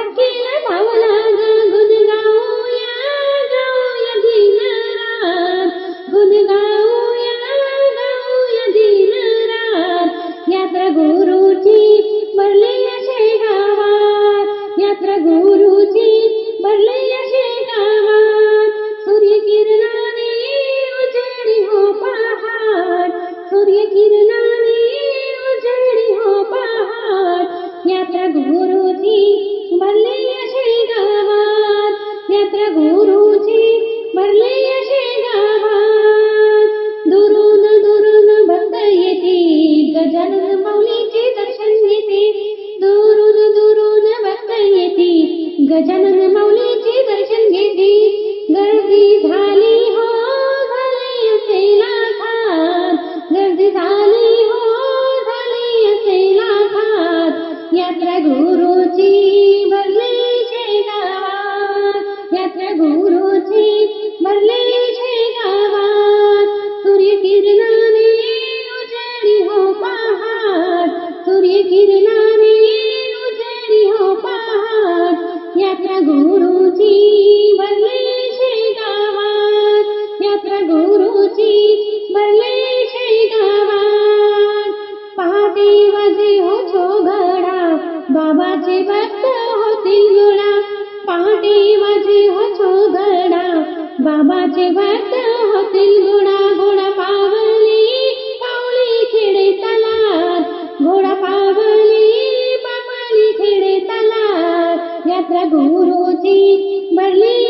பக்கில தவலான গুরুজি बाबाचे भक्त होतील गुणा पहाटे माझे होतो गणा बाबाचे भक्त होतील गुणा गुणा पावली पावली खेडे तलात घोडा पावली पावली खेडे तलात यात्रा गुरुची भरली